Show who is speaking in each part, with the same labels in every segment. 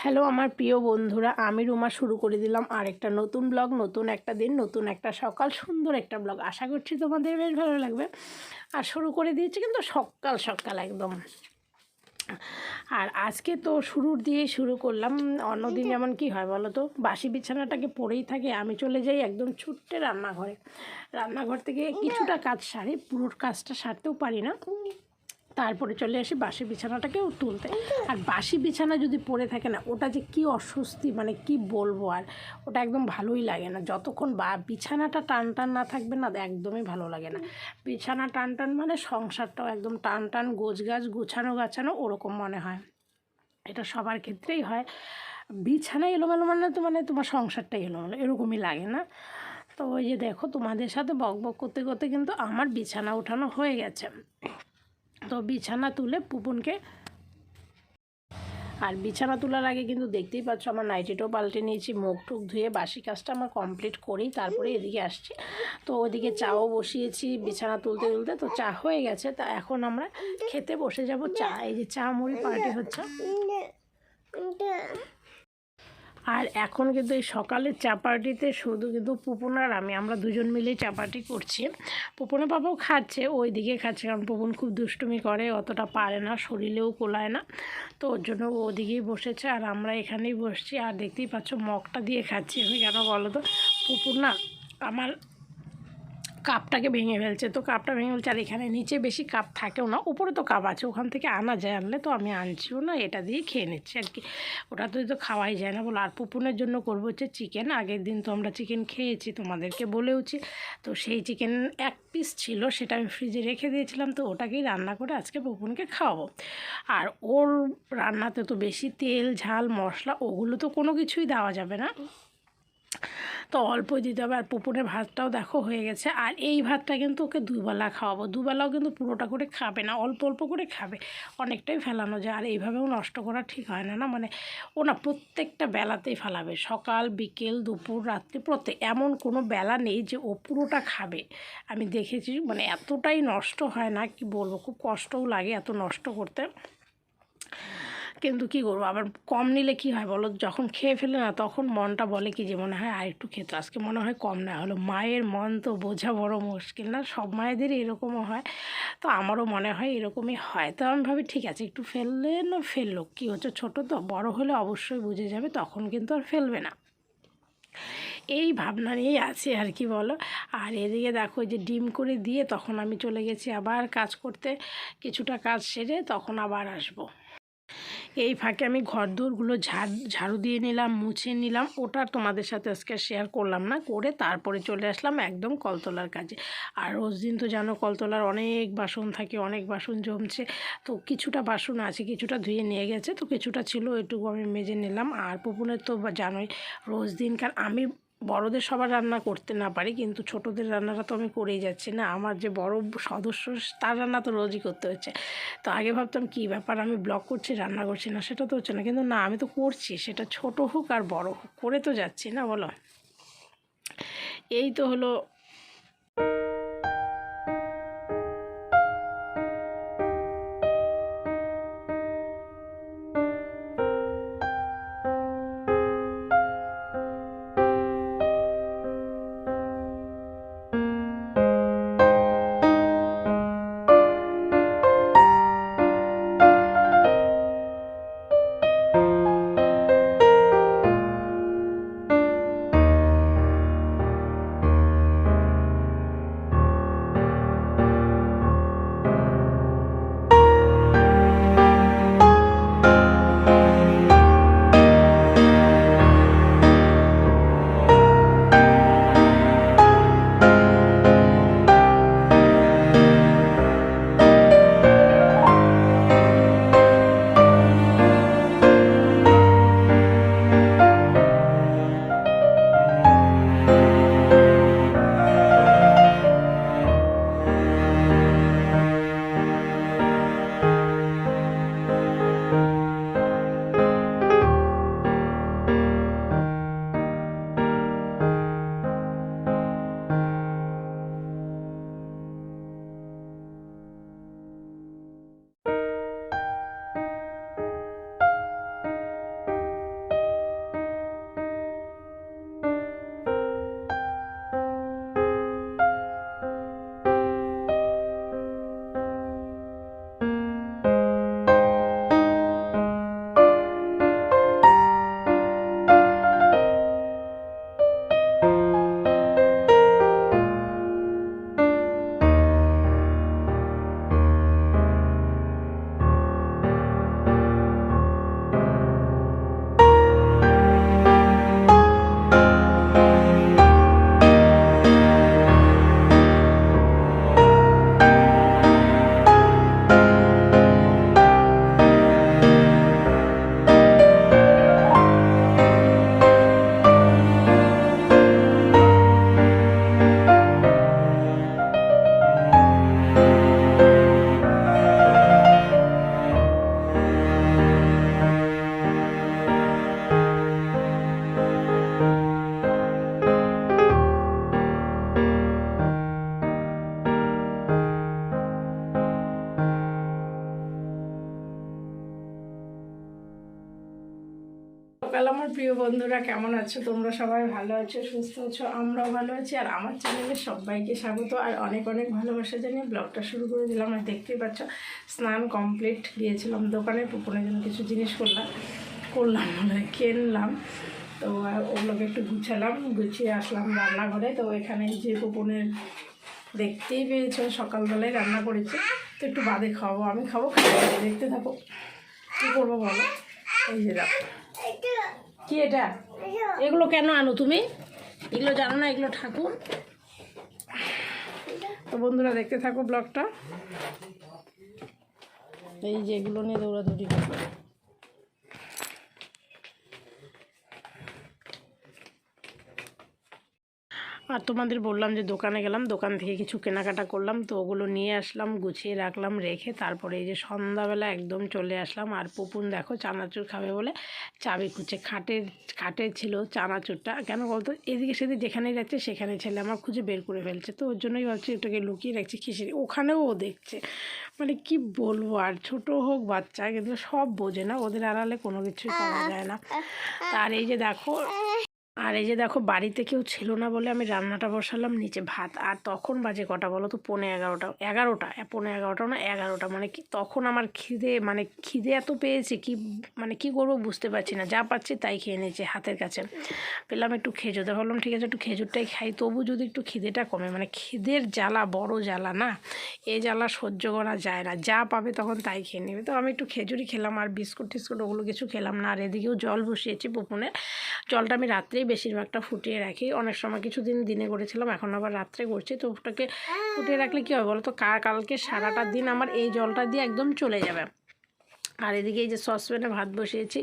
Speaker 1: Hello আমার প্রিয় বন্ধুরা আমি রুমা শুরু করে দিলাম আরেকটা নতুন ব্লগ নতুন একটা দিন নতুন একটা সকাল সুন্দর একটা ব্লগ। আশা করছি তোমাদের বেশ ভালো লাগবে। আর শুরু করে দিয়েছি কিন্তু সকাল সকাল একদম। আর আজকে তো শুরুর দিয়ে শুরু করলাম। অন্যদিন যেমন কি হয় বলো তো বাসি বিছানাটাকে পড়েই থাকে আমি চলে যাই একদম ছুট্টে রান্নাঘরে। রান্নাঘর থেকে কিছুটা কাজ সারি পুরো কাজটা সারতেও পারি না। তারপরে চলে আসি বাসি বিছানাটাকেও তুলতে। আর বাসি বিছানা যদি পড়ে থাকে না, ওটা যে কি অস্বস্তি মানে কি বলব আর? ওটা একদম ভালোই লাগে না। যতক্ষণ বা, বিছানাটা টান টান না থাকবে না, একদমই ভালো লাগে না। বিছানা টান টান মানে সংসারটাও একদম টান টান গোছ গাছ গোছানো গাছানো ওরকম মনে হয়। এটা সবার ক্ষেত্রেই হয়। বিছানা এলোমেলো মানে তো মানে তোমার সংসারটা এলোমেলো, এরকমই লাগে না। তো ওই যে দেখো, তোমাদের সাথে বক বক করতে করতে কিন্তু আমার বিছানা ওঠানো হয়ে গেছে। তো বিছানা তুলে পুপুনকে আর বিছানা তোলার আগে কিন্তু দেখতেই পাচ্ছ আমার নাইটিটাও পাল্টে নিয়েছি, মুখ টুক ধুয়ে বাসি কাজটা আমার কমপ্লিট করেই তারপরে এদিকে আসছি। তো ওদিকে চাও বসিয়েছি বিছানা তুলতে তুলতে, তো চা হয়ে গেছে, তা এখন আমরা খেতে বসে যাব চা, এই যে চা মুড়ি পার্টি হচ্ছে। আর এখন কিন্তু এই সকালের চাপাটিতে শুধু কিন্তু পুপন আর আমি, আমরা দুজন মিলেই চাপাটি করছি। পুপনে বাবাও খাচ্ছে ওই দিকে খাচ্ছে কারণ পুপন খুব দুষ্টুমি করে, অতটা পারে না, শরীরেও কোলায় না। তো ওর জন্য ওদিকেই বসেছে আর আমরা এখানেই বসছি। আর দেখতেই পাচ্ছ মগটা দিয়ে খাচ্ছি। আমি কেন বলো তো? পুপুর না আমার কাপটাকে ভেঙে ফেলছে। তো কাপটা ভেঙে ফেলছে, আর এখানে নিচে বেশি কাপ থাকেও না, উপরে তো কাপ আছে, ওখান থেকে আনা যায়, আনলে তো আমি আনছিও না, এটা দিয়ে খেয়ে নিচ্ছি আর কি। ওটা তো তো খাওয়াই যায় না বলো, আর পুপুনের জন্য করব হচ্ছে চিকেন আগের দিন তো আমরা চিকেন খেয়েছি, তোমাদেরকে বলেওছি। তো সেই চিকেন এক পিস ছিল, সেটা আমি ফ্রিজে রেখে দিয়েছিলাম, তো ওটাকেই রান্না করে আজকে পুপুনকে খাওয়াবো। আর ওর রান্নাতে তো বেশি তেল, ঝাল, মশলা, ওগুলো তো কোনো কিছুই দেওয়া যাবে না। তো অল্প দিতে হবে আর পুকুরের ভাতটাও দেখো হয়ে গেছে। আর এই ভাতটা কিন্তু ওকে দুবেলা খাওয়াবো। দুবেলাও কিন্তু পুরোটা করে খাবে না, অল্প অল্প করে খাবে। অনেকটাই ফেলানো যায় আর এইভাবেও নষ্ট করা ঠিক হয় না না? মানে ও না প্রত্যেকটা বেলাতেই ফেলাবে, সকাল, বিকেল, দুপুর, রাত্রি, প্রত্যেক। এমন কোনো বেলা নেই যে ও পুরোটা খাবে। আমি দেখেছি মানে এতটাই নষ্ট হয় না, কি বলব? খুব কষ্টও লাগে এত নষ্ট করতে। কিন্তু কী করব? আবার কম নিলে কি হয় বলো? যখন খেয়ে ফেলে না, তখন মনটা বলে কি যে, মনে হয় আর একটু খেতে। আজকে মনে হয় কম না, হলো মায়ের মন তো বোঝা বড় মুশকিল না? সব মায়েদেরই এরকমও হয়। তো আমারও মনে হয় এরকমই হয়। তো আমি ভাবি, ঠিক আছে, একটু ফেললে না ফেলল? কী হচ্ছে, ছোটো তো, বড় হলে অবশ্যই বুঝে যাবে, তখন কিন্তু আর ফেলবে না। এই ভাবনা নিয়েই আছে আর কি বলো? আর এদিকে দেখো যে ডিম করে দিয়ে তখন আমি চলে গেছি আবার কাজ করতে। কিছুটা কাজ সেরে তখন আবার আসব। এই ফাঁকে আমি ঘর দৌড়গুলো ঝাড়, ঝাড়ু দিয়ে নিলাম, মুছে নিলাম। ওটা তোমাদের সাথে আজকে শেয়ার করলাম না। করে তারপরে চলে আসলাম একদম কলতলার কাজে। আর রোজ দিন তো জানো কলতলার অনেক বাসন থাকে, অনেক বাসন জমছে। তো কিছুটা বাসন আছে, কিছুটা ধুয়ে নিয়ে গেছে। তো কিছুটা ছিল এটুকু আমি মেজে নিলাম। আর পুপুনের তো জানোই রোজ দিনকার আমি বড়দের সবার রান্না করতে না পারি, কিন্তু ছোটদের রান্নাটা তো আমি করেই যাচ্ছি না। আমার যে বড় সদস্য, তার রান্না তো রোজই করতে হচ্ছে। তো আগে ভাবতাম, কি ব্যাপার আমি ব্লগ করছি, রান্না করছি না, সেটা তো হচ্ছে না। কিন্তু না, আমি তো করছি, সেটা ছোট হোক আর বড় হোক, করে তো যাচ্ছি না, বলো? এই তো হলো সকাল আমার প্রিয় বন্ধুরা, কেমন আছো? তোমরা সবাই ভালো আছো, সুস্থ আছো? আমরাও ভালো আছি। আর আমার চ্যানেলে সবাইকে স্বাগত। আর অনেক অনেক ভালোবাসা জানিয়ে ব্লগটা শুরু করে দিলাম। আর দেখতেই পাচ্ছ, স্নান কমপ্লিট গিয়েছিলাম দোকানে, পুকুরের জন্য কিছু জিনিস করলাম করলাম মানে কিনলাম। তো ওগুলোকে একটু গুছালাম, গুছিয়ে আসলাম রান্নাঘরে। তো এখানে যে পুকুনের দেখতেই পেয়েছ, সকালবেলায় রান্না করেছি। তো একটু বাদে খাওয়াবো আমি খাব খাব। দেখতে থাকো। কী করব বলো? এই যে দেখো। কি এটা? এগুলো কেন আনো তুমি? এগুলো জানো না, এগুলো ঠাকুর। তো বন্ধুরা, দেখতে থাকো ব্লগটা। এই যে এগুলো নিয়ে দৌড়াদৌড়ি আর তোমাদের বললাম যে দোকানে গেলাম, দোকান থেকে কিছু কেনাকাটা করলাম, তো ওগুলো নিয়ে আসলাম, গুছিয়ে রাখলাম, রেখে তারপরে এই যে সন্ধ্যাবেলা একদম চলে আসলাম। আর পুপুন দেখো চানাচুর খাবে বলে চাবি খুঁজছে। খাটের খাটে ছিল চানাচুরটা। কেন বলতো? এদিকে সেদিকে যেখানেই যাচ্ছে সেখানে ছেলে আমার খুঁজে বের করে ফেলছে। তো ওর জন্যই ভাবছি ওটাকে লুকিয়ে রাখছি খিচুড়ি। ওখানেও ও দেখছে। মানে কি বলব? আর ছোট হোক, বাচ্চা, কিন্তু সব বোঝে না। ওদের আড়ালে কোনো কিছুই করা যায় না। আর এই যে দেখো আর এই যে দেখো, বাড়িতে কেউ ছিল না বলে আমি রান্নাটা বসালাম, নিচে ভাত। আর তখন বাজে কটা বলো তো? পৌনে এগারোটা। এগারোটা? পৌনে এগারোটা না? এগারোটা। মানে কি, তখন আমার খিদে মানে খিদে এত পেয়েছে কি মানে কি করব বুঝতে পারছি না। যা পাচ্ছি তাই খেয়ে নিয়েছি হাতের কাছে। পেলাম একটু খেজুর তো ভাবলাম, ঠিক আছে, একটু খেজুরটাই খাই। তবু যদি একটু খিদেটা কমে মানে খিদের জ্বালা বড় জ্বালা না, এ জ্বালা সহ্য করা যায় না। যা পাবে তখন তাই খেয়ে নেবে। তো আমি একটু খেজুরি খেলাম, আর বিস্কুট টিস্কুট ওগুলো কিছু খেলাম না। আর এদিকেও জল বসিয়েছি পুকুনে জলটা আমি রাত্রেই বেশিরভাগটা ফুটিয়ে রাখি। অনেক সময় কিছুদিন দিনে করেছিলাম এখন আবার রাত্রে করছি তো ওটাকে ফুটিয়ে রাখলে কী হবে বলো তো কালকে সারাটা দিন আমার এই জলটা দিয়ে একদম চলে যাবে। আর এদিকে এই যে সসপ্যানে ভাত বসিয়েছি,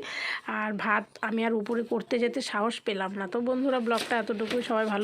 Speaker 1: আর ভাত আমি আর উপরে করতে যেতে সাহস পেলাম না। তো বন্ধুরা, ব্লগটা এতটুকুই। সবাই ভালো